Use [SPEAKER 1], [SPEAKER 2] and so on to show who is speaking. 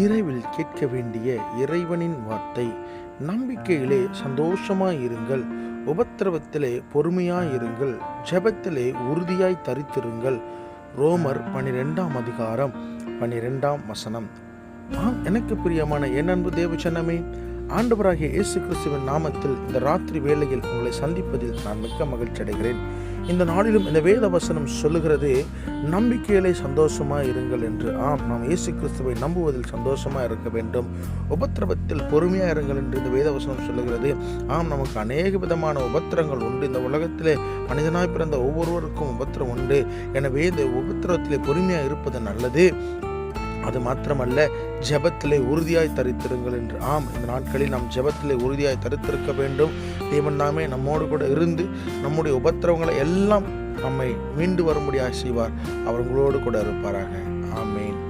[SPEAKER 1] இரவில் கேட்க வேண்டிய இறைவனின் வார்த்தை நம்பிக்கையிலே சந்தோஷமாய் இருங்கள் உபத்திரவத்திலே பொறுமையாய் இருங்கள் ஜெபத்திலே உறுதியாய் தரித்திருங்கள். ரோமர் பனிரெண்டாம் அதிகாரம் பனிரெண்டாம் வசனம். ஆம் எனக்கு பிரியமான என் அன்பு தேவச்சனமே ஆண்டவராகிய இயேசு கிறிஸ்துவின் நாமத்தில் இந்த ராத்திரி வேளையில் உங்களை சந்திப்பதில் நான் மிக்க மகிழ்ச்சி அடைகிறேன். இந்த நாளிலும் இந்த வேத வசனம் சொல்லுகிறது நம்பிக்கையிலே சந்தோஷமாக இருங்கள் என்று. ஆம் நாம் இயேசு கிறிஸ்துவை நம்புவதில் சந்தோஷமாக இருக்க வேண்டும். உபத்திரவத்தில் பொறுமையாக இருங்கள் என்று இந்த வேத வசனம் சொல்லுகிறது. ஆம் நமக்கு அநேக விதமான உபத்திரங்கள் உண்டு. இந்த உலகத்திலே மனிதனாய் பிறந்த ஒவ்வொருவருக்கும் உபத்திரம் உண்டு. எனவே இந்த உபத்திரவத்திலே பொறுமையாக இருப்பது நல்லது. அது மாத்திரமல்ல ஜெபத்திலே உறுதியாய் தரித்திருங்கள் என்று. ஆம் இந்த நாட்களில் நாம் ஜெபத்திலே உறுதியாய் தரித்திருக்க வேண்டும். தேவன் நாமே நம்மோடு கூட இருந்து நம்முடைய உபத்திரவங்களை எல்லாம் நம்மை மீண்டு வரும்படியாக செய்வார். அவர் உங்களோடு கூட இருப்பாராக. ஆமேன்.